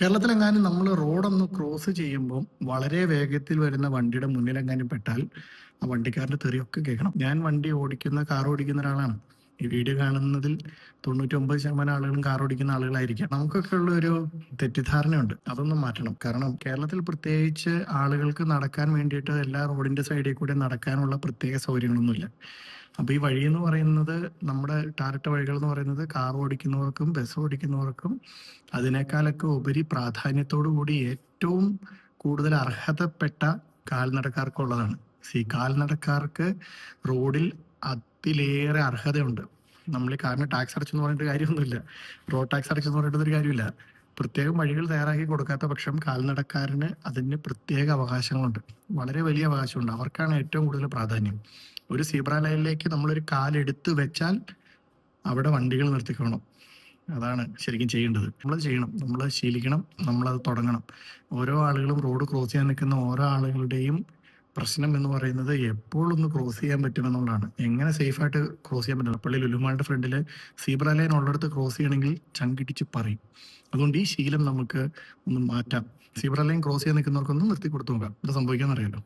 കേരളത്തിലെങ്ങാനും നമ്മൾ റോഡൊന്ന് ക്രോസ് ചെയ്യുമ്പോൾ വളരെ വേഗത്തിൽ വരുന്ന വണ്ടിയുടെ മുന്നിലെങ്ങാനും പെട്ടാൽ ആ വണ്ടിക്കാരന്റെ തെറിയൊക്കെ കേൾക്കണം. ഞാൻ വണ്ടി ഓടിക്കുന്ന കാർ ഓടിക്കുന്ന ഒരാളാണ്. ഈ വീഡിയോ കാണുന്നതിൽ തൊണ്ണൂറ്റൊമ്പത് ശതമാനം ആളുകളും കാർ ഓടിക്കുന്ന ആളുകളായിരിക്കാം. നമുക്കൊക്കെ ഉള്ള ഒരു തെറ്റിദ്ധാരണയുണ്ട്. അതൊന്നും മാറ്റണം. കാരണം കേരളത്തിൽ പ്രത്യേകിച്ച് ആളുകൾക്ക് നടക്കാൻ വേണ്ടിയിട്ട് എല്ലാ റോഡിന്റെ സൈഡിൽ കൂടെ നടക്കാനുള്ള പ്രത്യേക സൗകര്യങ്ങളൊന്നുമില്ല. അപ്പൊ ഈ വഴി എന്ന് പറയുന്നത് നമ്മുടെ ടാറിട്ട വഴികൾ എന്ന് പറയുന്നത് കാർ ഓടിക്കുന്നവർക്കും ബസ് ഓടിക്കുന്നവർക്കും അതിനേക്കാളൊക്കെ ഉപരി പ്രാധാന്യത്തോടു കൂടി ഏറ്റവും കൂടുതൽ അർഹതപ്പെട്ട കാൽനടക്കാർക്കുള്ളതാണ്. ഈ കാൽനടക്കാർക്ക് റോഡിൽ അതിലേറെ അർഹതയുണ്ട്. നമ്മൾ കാരണം ടാക്സ് അടച്ചെന്ന് പറഞ്ഞിട്ട് കാര്യമൊന്നുമില്ല. റോഡ് ടാക്സ് അടച്ചെന്ന് പറഞ്ഞിട്ട് ഒരു കാര്യമില്ല. പ്രത്യേകം വഴികൾ തയ്യാറാക്കി കൊടുക്കാത്ത പക്ഷം കാൽനടക്കാരന് അതിന് പ്രത്യേക അവകാശങ്ങളുണ്ട്. വളരെ വലിയ അവകാശമുണ്ട്. അവർക്കാണ് ഏറ്റവും കൂടുതൽ പ്രാധാന്യം. ഒരു സീബ്ര ലൈനിലേക്ക് നമ്മളൊരു കാലെടുത്ത് വെച്ചാൽ അവിടെ വണ്ടികൾ നിർത്തിക്കണം. അതാണ് ശരിക്കും ചെയ്യേണ്ടത്. നമ്മൾ ചെയ്യണം. നമ്മൾ ശീലിക്കണം. നമ്മളത് തുടങ്ങണം. ഓരോ ആളുകളും റോഡ് ക്രോസ് ചെയ്യാൻ നിൽക്കുന്ന ഓരോ ആളുകളുടെയും പ്രശ്നം എന്ന് പറയുന്നത് എപ്പോഴൊന്ന് ക്രോസ് ചെയ്യാൻ പറ്റുമെന്നുള്ളതാണ്. എങ്ങനെ സേഫായിട്ട് ക്രോസ് ചെയ്യാൻ പറ്റില്ല പള്ളി ലുലുമാളുടെ ഫ്രണ്ടിൽ സീബ്ര ലൈൻ ഉള്ളിടത്ത് ക്രോസ് ചെയ്യണമെങ്കിൽ ചങ്കിടിച്ച് പറയും. അതുകൊണ്ട് ഈ ശീലം നമുക്ക് ഒന്ന് മാറ്റാം. സീബ്ര ലൈൻ ക്രോസ് ചെയ്യാൻ നിൽക്കുന്നവർക്കൊന്നും നിർത്തി കൊടുത്തു നോക്കാം. എന്താ സംഭവിക്കാന്നറിയാലോ